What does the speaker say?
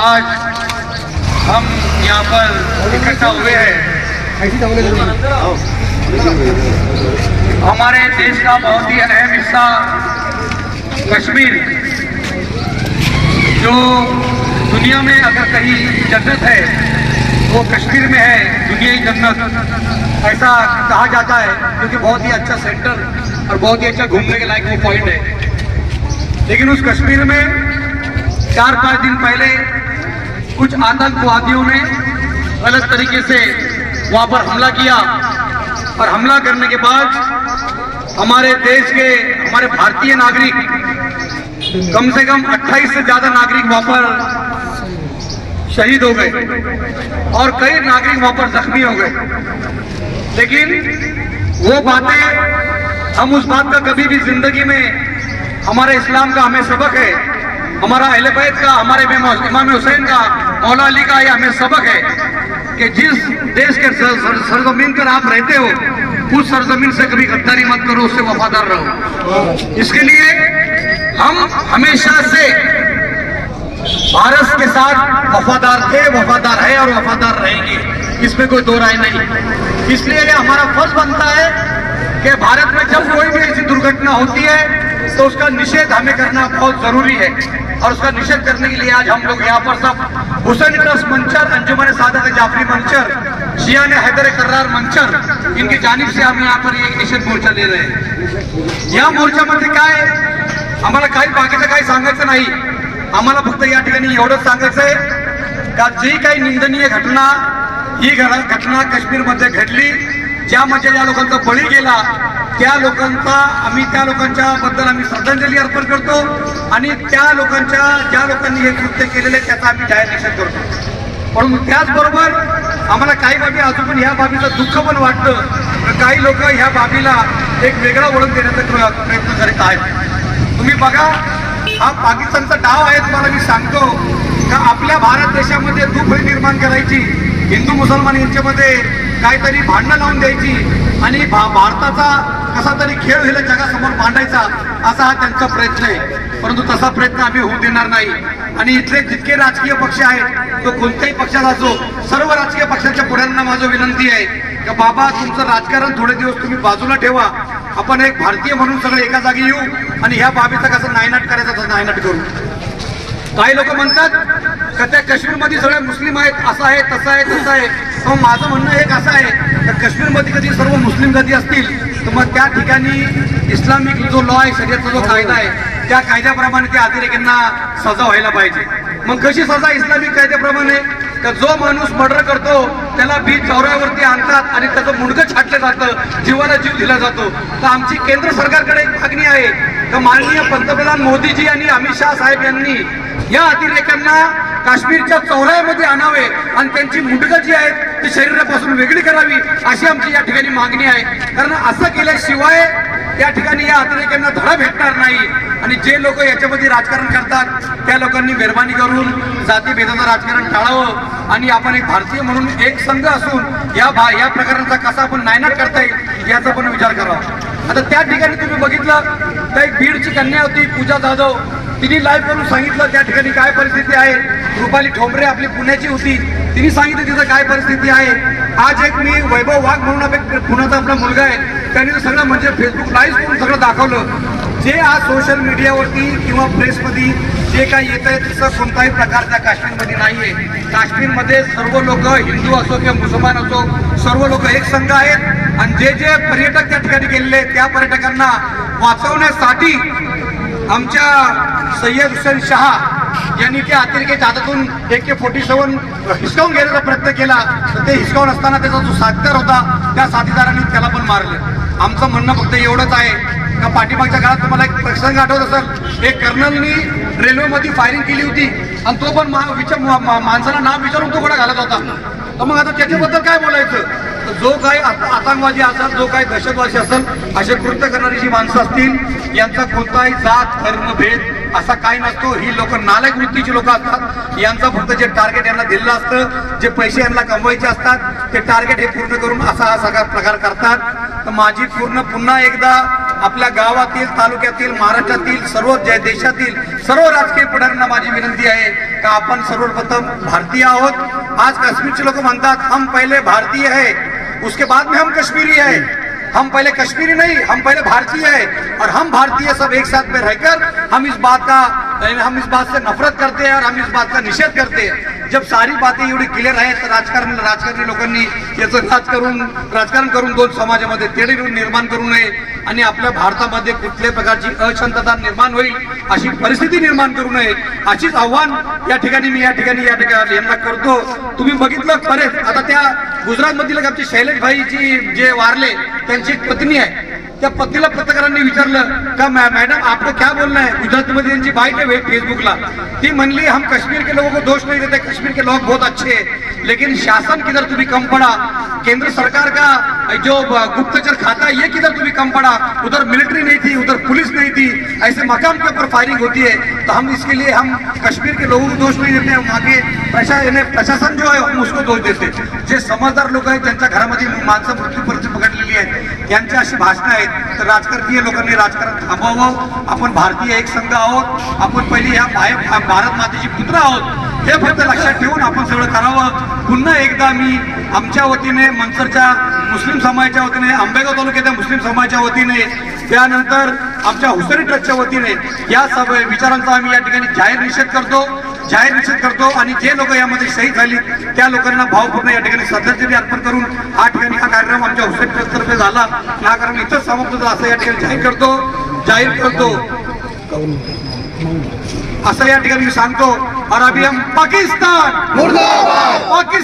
आज हम यहाँ पर इकट्ठा हुए हैं। हमारे देश का बहुत ही अहम हिस्सा कश्मीर, जो दुनिया में अगर कहीं जन्नत है, वो कश्मीर में है, दुनिया की जन्नत। ऐसा कहा जाता है क्योंकि बहुत ही अच्छा सेंटर और बहुत ही अच्छा घूमने के लायक वो पॉइंट है। लेकिन उस कश्मीर में चार पाँच दिन पहले कुछ आतंकवादियों ने गलत तरीके से वहाँ पर हमला किया और हमला करने के बाद हमारे देश के हमारे भारतीय नागरिक, कम से कम 28 से ज़्यादा नागरिक वहाँ पर शहीद हो गए और कई नागरिक वहाँ पर जख्मी हो गए। लेकिन वो बातें हम उस बात का कभी भी ज़िंदगी में हमारे इस्लाम का हमें सबक है हमारा अहले बैत का हमारे इमाम हुसैन का मौला अली का यह हमें सबक है कि जिस देश के सर, सर, सरजमीन पर आप रहते हो उस सरजमीन से कभी गद्दारी मत करो उससे वफादार रहो। इसके लिए हम हमेशा से भारत के साथ वफादार थे वफादार है और वफादार रहेंगे। इसमें कोई दो राय नहीं। इसलिए हमारा फ़र्ज़ बनता है कि भारत में जब कोई भी ऐसी दुर्घटना होती है तो उसका निषेध हमें करना बहुत ज़रूरी है। और उसका निषेध करने के लिए आज हम लोग यहाँ पर सब हुसैन ट्रस्ट मंचर, अंजुमन सादत जाफरी मंचर शिया ने हैदर कर्रार मंचर, इनकी जानिब से हम यहाँ पर एक निषेध मोर्चा ले रहे हैं। या मोर्चामध्ये काय आम्हाला काही बाकीचं काही सांगायचं नाही. आम्हाला फक्त या ठिकाणी एवढंच सांगायचं आहे का जी काही निंदनीय घटना, ही घटना काश्मीरमध्ये घडली ज्यामध्ये ज्या लोकांचा बळी गेला त्या लोकांचा आम्ही त्या लोकांच्या बद्दल आम्ही श्रद्धांजली अर्पण करतो आणि त्या लोकांच्या ज्या लोकांनी हे कृत्य केलेलं आहे, त्याचा आम्ही जाहीर निषेध करतो. परंतु त्याचबरोबर आम्हाला काही बाबी अजून पण ह्या बाबीचं दुःख पण वाटतं तर काही लोक ह्या बाबीला एक वेगळा ओळख देण्याचा प्रयत्न करीत आहेत. तुम्ही बघा हा पाकिस्तानचा डाव आहे तुम्हाला मी सांगतो का आपल्या भारत देशामध्ये दुःख निर्माण करायची हिंदू मुसलमान यांच्यामध्ये काहीतरी भांडणं लावून द्यायची आणि भा भारताचा कसा तरी खेळ होईल जगासमोर मांडायचा असा हा त्यांचा प्रयत्न आहे. परंतु तसा प्रयत्न आम्ही होऊ देणार नाही. आणि इथले जितके राजकीय पक्ष आहेत तो कोणत्याही पक्षाचा असो सर्व राजकीय पक्षाच्या पुढ्यांना माझं विनंती आहे की बाबा तुमचं राजकारण थोडे दिवस तुम्ही बाजूला ठेवा. आपण एक भारतीय म्हणून सगळे एका जागी येऊ आणि ह्या बाबीचा कसं नायनाट करायचा तसं नायनाट करू. काही लोक म्हणतात का त्या काश्मीरमध्ये सगळे मुस्लिम आहेत असं आहे तसं आहे तसं आहे. पण माझं म्हणणं एक असं आहे तर काश्मीरमध्ये कधी सर्व मुस्लिम कधी असतील तर मग त्या ठिकाणी इस्लामिक जो लॉ आहे शरीरचा जो कायदा आहे त्या कायद्याप्रमाणे त्या अतिरेक्यांना सजा व्हायला पाहिजे. मग कशी सजा इस्लामिक कायद्याप्रमाणे? का जो माणूस मर्डर करतो त्याला बीच चौऱ्यावरती आणतात आणि त्याचं मुंडकं छाटलं जातं जीवाला जीव दिला जातो. तर आमची केंद्र सरकारकडे एक मागणी आहे. तर माननीय पंतप्रधान मोदीजी आणि अमित शहा साहेब यांनी या अतिरेक्यांना काश्मीरच्या चौऱ्यामध्ये आणावे आणि त्यांची मुंडकं जी आहेत ती शरीरापासून वेगळी करावी अशी आमची या ठिकाणी मागणी आहे. कारण असं केल्याशिवाय त्या ठिकाणी या अतिरेक्यांना धडा भेटणार नाही. आणि जे लोक याच्यामध्ये राजकारण करतात त्या लोकांनी मेहरबानी करून जातीभेदाचं राजकारण टाळावं. आणि आपण एक भारतीय म्हणून एक संघ असून या भा या प्रकरणाचा कसा आपण नायनाट करता येईल याचा पण विचार करावा. आता त्या ठिकाणी तुम्ही बघितलं तर एक बीडची कन्या होती पूजा जाधव. तिने लाईव्ह करून सांगितलं त्या ठिकाणी काय परिस्थिती आहे? रुपाली ठोंबरे आपली पुण्याची होती. तिने सांगितलं तिथं काय परिस्थिती आहे? आज एक मी वैभव वाघ म्हणून पुण्याचा आपला मुलगा आहे. त्याने सगळं म्हणजे फेसबुक लाईव्ह करून सगळं दाखवलं. जे आज सोशल मीडियावरती किंवा प्रेसमध्ये जे काही येत आहे तसं कोणताही प्रकार त्या काश्मीरमध्ये आहे काश्मीरमध्ये सर्व लोक हिंदू असो किंवा मुसलमान असो सर्व लोक एक संघ आहेत. आणि जे जे पर्यटक त्या ठिकाणी गेलेले आहेत त्या पर्यटकांना वाचवण्यासाठी आमच्या सय्यद हुसेन शहा यांनी त्या अतिरेक्याच्या हातातून ए के फोर्टी सेवन हिसकावून घेण्याचा प्रयत्न केला. तर ते हिसकावून असताना त्याचा जो साथीदार होता त्या साथीदारांनी त्याला पण मारलं. आमचं म्हणणं फक्त एवढंच आहे. का पाठीमागच्या काळात तुम्हाला एक प्रसंग आठवत असेल? एक कर्नलनी रेल्वेमध्ये फायरिंग केली होती. आणि तो पण मा- विचार माणसाला नाव विचारून तो गोळा घालत होता. तर मग आता त्याच्याबद्दल काय बोलायचं? तर जो काही आतंकवादी असेल जो काही दहशतवादी असेल असे कृत्य करणारी जी माणसं असतील यांचा कोणताही जात धर्म भेद असा काही नसतो. ही लोक नालायक वृत्तीची लोक असतात. यांचा फक्त जे टार्गेट यांना दिलेलं असतं जे पैसे यांना कमवायचे असतात ते टार्गेट हे पूर्ण करून असा हा सगळा प्रकार करतात. तर माझी पूर्ण पुन्हा एकदा आपल्या गावातील तालुक्यातील महाराष्ट्रातील सर्व जय देशातील सर्व राजकीय पुढाऱ्यांना माझी विनंती आहे का आपण सर्वप्रथम भारतीय आहोत. आज काश्मीरचे लोक म्हणतात हम पहिले भारतीय है. उसके बाद में हम कश्मीरी है. हम पहले कश्मीरी नहीं हम पहले भारतीय है. और हम भारतीय सब एक साथ में रहकर हम इस बात का हम इस बात से नफरत करते हैं और हम इस बात का निषेध करते हैं। जब सारी बातें एवढी क्लिअर आहेत तर राजकारण राजकारणी लोकांनी याचं राज करून राजकारण करून दोन समाजामध्ये तेढे निर्माण करू नये आणि आपल्या भारतामध्ये कुठल्याही प्रकारची अशांतता निर्माण होईल अशी परिस्थिती निर्माण करू नये अशीच आव्हान या ठिकाणी मी या ठिकाणी या ठिकाणी यांना करतो. तुम्ही बघितलं बरेच आता त्या गुजरातमधील आमचे शैलेश भाईची जे वारले त्यांची पत्नी आहे. त्या पत्नीला पत्रकारांनी विचारलं का मै- मैडम क्या बोलना है? गुजरात मध्ये त्यांची बाईक आहे फेसबुकला. ती म्हणली हम कश्मीर के लोगों को दोष नहीं देते कश्मीर के लोग बहुत अच्छे हैं लेकिन शासन किधर तुम्हें कम पड़ा? केंद्र सरकार का जो गुप्तचर खाता है ये किधर तुम्हें कम पड़ा? उधर मिलिट्री नहीं थी उधर पुलिस नहीं थी ऐसे मकाम के ऊपर फायरिंग होती है तो हम इसके लिए हम कश्मीर के लोगों को दोष नहीं देते हम आगे प्रशासन जो है हम उसको दोष देते जे समजदार लोक आहेत ज्यांच्या घरामध्ये माणसं मृत्यू परिस्थिती आहेत. यांची अशी भाषणं आहेत. तर राजकारणीय लोकांनी राजकारण थांबवावं. आपण भारतीय एक संघ आहोत. आपण पहिली या भारत मातेची पुत्र आहोत. हे फक्त लक्षात ठेवून आपण सगळं करावं. पुन्हा एकदा मी आमच्या वतीने मनसरच्या मुस्लिम समाजाच्या वतीने आंबेगाव तालुक्याच्या मुस्लिम समाजाच्या वतीने त्यानंतर आमच्या हुसरी ट्रस्टच्या वतीने या सब विचारांचा आम्ही या ठिकाणी जाहीर निषेध करतो. जाहीर निषेध करतो आणि जे लोक यामध्ये शहीद झाली त्या लोकांना भावपूर्ण या ठिकाणी श्रद्धांजली अर्पण करून हा ठिकाणी हा कार्यक्रम आमच्या हुसेन ट्रस्टतर्फे झाला. आणि हा कार्यक्रम इथंच समाप्त झाला. असं या ठिकाणी जाहीर करतो जाहीर करतो. असं या ठिकाणी मी सांगतो हम पाकिस्तान! पाकिस्तान!